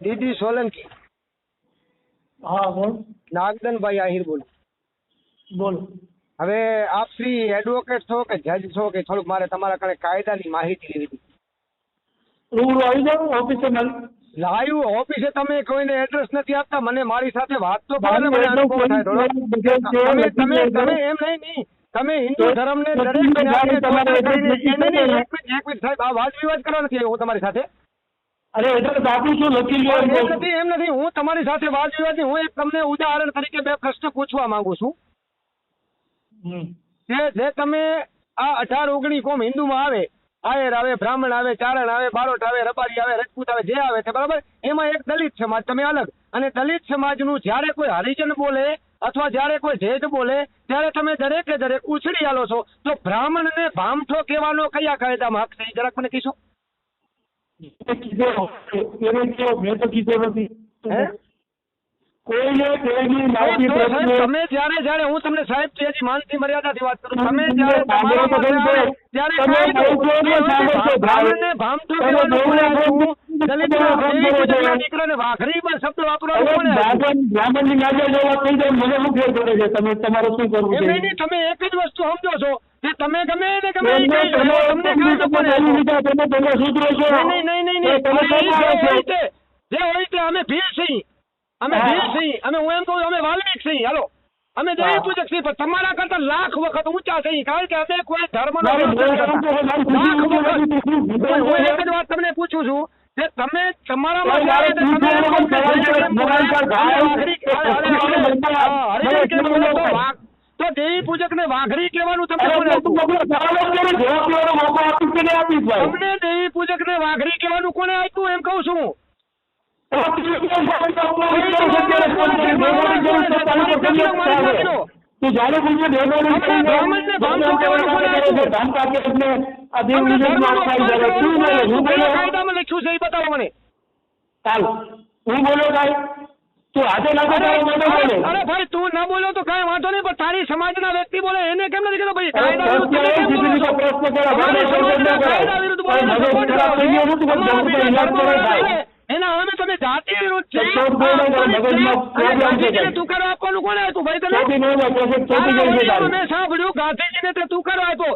દીદી સોલંકી. હા બોલ. નાગદનભાઈ આહિર બોલું. બોલ. હવે આપ શ્રી એડવોકેટ છો કે જજ છો કે થોડુંક મારે તમારા કણે કાયદાની માહિતી લેવી હતી? રૂબરૂ આવી જાવ ઓફિસે મારી લાઈવ ઓફિસે તમે કોઈને એડ્રેસ નથી આપતા મને મારી સાથે વાત તો કરો મને અનુભવ થાય તમે તમે તમે એમ નહીં નહીં. તમે હિન્દુ ધર્મને દરેક એક મિનિટ સાહેબ આ વાત વિવાદ કરવા નથી હું તમારી સાથે. અરે એડ્રેસ આપું છું લખી લો એમ નથી એમ નથી. હું તમારી સાથે વાત વિવાદ હું એક તમને ઉદાહરણ તરીકે બે પ્રશ્ન પૂછવા માંગુ છું. કે જે તમે આ અઢાર ઓગણી કોમ હિન્દુમાં આવે આયર આવે બ્રાહ્મણ આવે ચારણ આવે બારોટ આવે રબારી આવે રજપૂત આવે જે આવે છે બરાબર? એમાં એક દલિત સમાજ તમે અલગ. અને દલિત સમાજનું જ્યારે કોઈ હરિજન બોલે અથવા જ્યારે કોઈ જેઠ બોલે ત્યારે તમે દરેકે દરેક ઉછળી આલો છો. તો બ્રાહ્મણને ભામઠો કહેવાનો કયા કાયદામાં હક છે? જરાક મને કહીશો? કીધો કયો મેં તો નથી તમે જ્યારે જ્યારે હું તમને સાહેબ છે હજી માનસી મર્યાદાથી વાત કરું તમે જ્યારે ત્યારે શબ્દ વાપરવાનું થઈ જાય મને શું ફેર પડે છે? તમે તમારે શું કરવું છે? નહીં, નહીં, તમે એક જ વસ્તુ સમજો છો. તમે ગમે એને ગમે તમને તમે તો તમે તમે સુધરો છો નહીં, નહીં, નહીં, નહીં, તમે જે છો? હોય તે, અમે ભીલ છીએ અમે ભીલ છીએ અમે હું એમ કહું અમે વાલ્મીક છીએ હાલો અમે દેવી પૂજક છીએ પણ તમારા કરતા લાખ વખત ઊંચા છીએ કારણ કે અમે કોઈ મારે લાખ વખત. હું એક જ વાત તમને પૂછું છું કે તમે તમારા માટે બોલે, બોલે તો દેવી પૂજક ને વાઘરી કહેવાનું તમને? તમને દેવી પૂજક ને વાઘરી કહેવાનું કોને આપ્યું એમ કહું છું. બોલે, બોલે? લખ્યું છે એ બતાવો મને. ચાલ. હું બોલ્યો ભાઈ? તું બોલે. અરે ભાઈ તું ના બોલ્યો તો કઈ વાંધો નહીં પણ તારી સમાજના વ્યક્તિ બોલે એને કેમ નથી કીધું? ભાઈ કાયદા વિરુદ્ધ તમે બોલો. એના અમે તમે જાતિ વિરુદ્ધ છે. તુકારો આપવાનું કોને આપ્યું? ભાઈ તને? ચોથી નો જાય, ચોથી- ચોથી તારા જાય છે વડીલોનું તારી. મેં સાંભળ્યું ગાંધીજીને તે તુકારો આપ્યો?